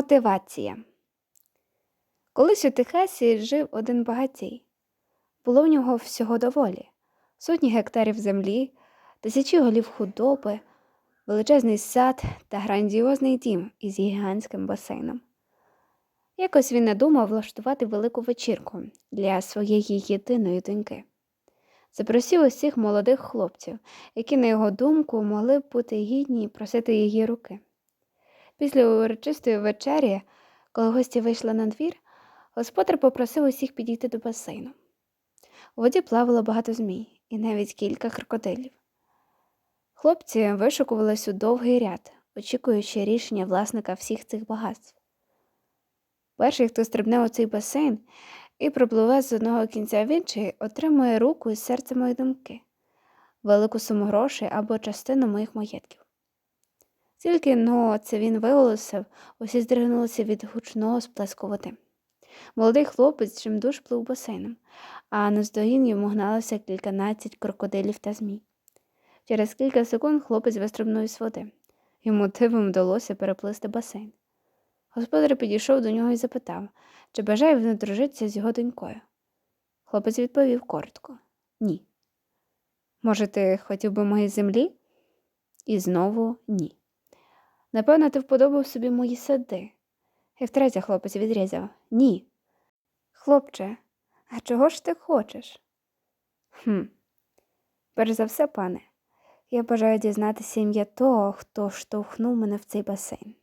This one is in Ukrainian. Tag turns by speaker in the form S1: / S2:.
S1: Мотивація. Колись у Техасі жив один багатій. Було в нього всього доволі: сотні гектарів землі, тисячі голів худоби, величезний сад та грандіозний дім із гігантським басейном. Якось він надумав влаштувати велику вечірку для своєї єдиної доньки. Запросив усіх молодих хлопців, які, на його думку, могли б бути гідні просити її руки. Після урочистої вечері, коли гості вийшли на двір, господар попросив усіх підійти до басейну. У воді плавало багато змій і навіть кілька крокодилів. Хлопці вишукувались у довгий ряд, очікуючи рішення власника всіх цих багатств. Перший, хто стрибне у цей басейн і пропливе з одного кінця в інший, отримує руку із серця моєї думки, велику суму грошей або частину моїх маєтків. Тільки но це він виголосив, усі здригнулися від гучного сплеску води. Молодий хлопець чимдуж плив басейном, а наздогін йому гналося кільканадцять крокодилів та змій. Через кілька секунд хлопець вистрибнув із води. Йому дивом вдалося переплисти басейн. Господар підійшов до нього і запитав, чи бажає він одружитися з його донькою. Хлопець відповів коротко ні. Може, ти хотів би моєї землі? І знову ні. Напевно, ти вподобав собі мої сади. І втретє хлопець відрізав ні. Хлопче, а чого ж ти хочеш? Хм. Перш за все, пане, я бажаю дізнатися ім'я того, хто штовхнув мене в цей басейн.